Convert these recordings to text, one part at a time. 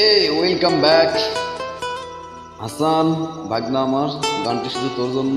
এই welcome back Hasan ভাগনা আমার গানটি শুধু তোর জন্য।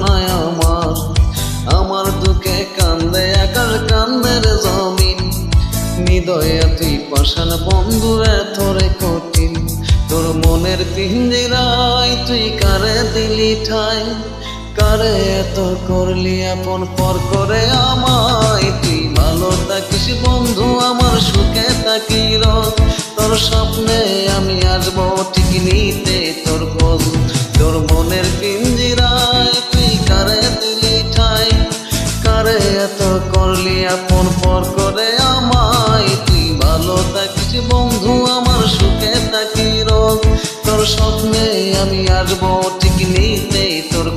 তুই বন্ধু এত রে কঠিন। তোর মনের পিঞ্জিরাই তুই কারে দিলি ঠাই? কারে এত করলি আপন পর করে আমায়? তুই ভালো থাকিস বন্ধু, আমার সুখে থাকি তোর স্বপ্নে আমি আসব ঠিক নিতে তোর খোঁজ। তোর মনের পিঞ্জিরায় তুই কারে দিলি ঠাই? কারে এত করলি আপন পর আসব ঠিক নিতে তোর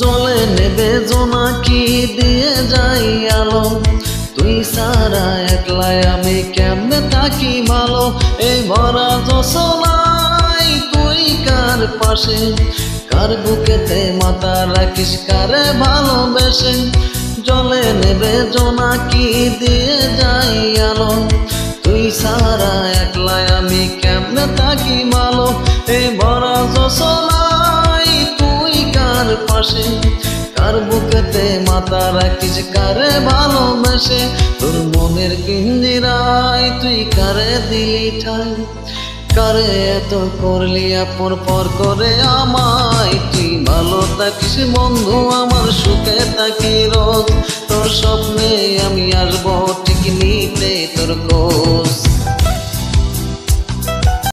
জলে নেবে জোনাকি দিয়ে যাই আলো। তুই সারা একলাই আমি কেমনে থাকি ভালো? এই ভরা জোসলাই তুই কার পাশে? কার বুকেতে মাথা রাখিস কারে ভালোবেসে? জলে নেবে জোনাকি দিয়ে যাই আলো? তুই সারা একলাই আমি কেমনে থাকি ভালো? এই ভরা জোসলাই তুই কার পাশে? মাথা রাখিস কারে ভালোবেসে? তোর মনের পিঞ্জিরায় তুই কারে দিলি ঠাই? কারে এত করলি আপন পর করে আমায়? তুই ভালো থাকিস বন্ধু, আমার সুখে থাকি রোজ। তোর স্বপ্নে আমি আসব, ঠিক নিতে তোর খোঁজ।